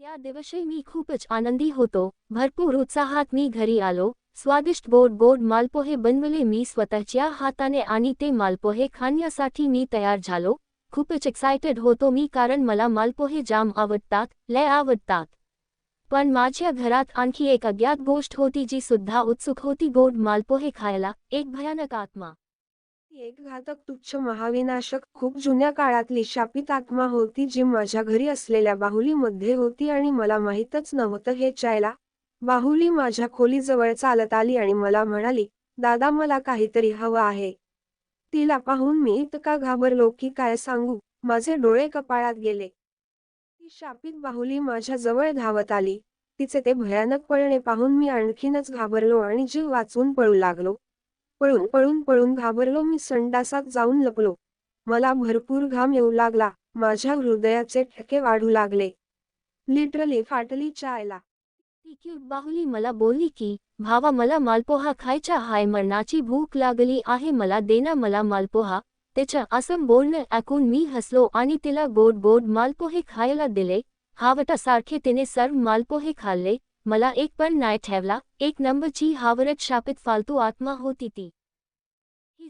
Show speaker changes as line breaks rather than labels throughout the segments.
त्या दिवशी मी खूपच आनंदी होतो. भरपूर उत्साहात मी घरी आलो. स्वादिष्ट गोड गोड मालपोहे बनवले मी स्वतःच्या हाताने आणि ते मालपोहे खाण्यासाठी मी तयार झालो. खूपच एक्सायटेड होतो मी कारण मला मालपोहे जाम आवडतात लय आवडतात. पण माझ्या घरात आणखी एक अज्ञात गोष्ट होती जी सुद्धा उत्सुक होती गोड मालपोहे खायला. एक भयानक आत्मा.
एक घातक तुच्छ महाविनाशक खूप जुन्या काळातली शापित आत्मा होती जी माझ्या घरी असलेल्या बाहुलीमध्ये होती आणि मला माहीतच नव्हतं हे चायला. बाहुली माझ्या खोलीजवळ चालत आली आणि मला म्हणाली दादा मला काहीतरी हवं आहे. तिला पाहून मी इतका घाबरलो की काय सांगू माझे डोळे कपाळात गेले. ती शापित बाहुली माझ्या जवळ धावत आली. तिचे ते भयानक पळणे पाहून मी आणखीनच घाबरलो आणि जीव वाचून पळू लागलो. पळून पळून पळून घाबरलो मी. संडासात जाऊन लपलो. मला भरपूर घाम येऊ लागला. माझ्या हृदयाचे ठेके वाढू लागले. लिटरली फाटली चायला.
क्यूट बाहुली मला बोलली की भावा मला मालपोहा खायचा हाय. मरणाची भूक लागली आहे. मला देना मला मालपोहा. त्याच्या असं बोलणं ऐकून मी हसलो आणि तिला गोड गोड मालपोहे खायला दिले. हावटासारखे तिने सर्व मालपोहे खाल्ले. मला एक पण नाही ठेवला. एक नंबरची हावरट शापित फालतू आत्मा होती ती.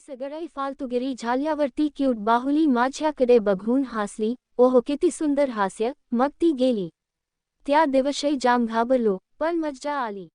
सगळी फालतूगिरी झाल्यावरती क्यूट बाहुली माझ्याकडे बघून हसली. ओहो किती सुंदर हास्य. मग ती गेली. त्या दिवशी जाम घाबरलो पण मज्जा आली.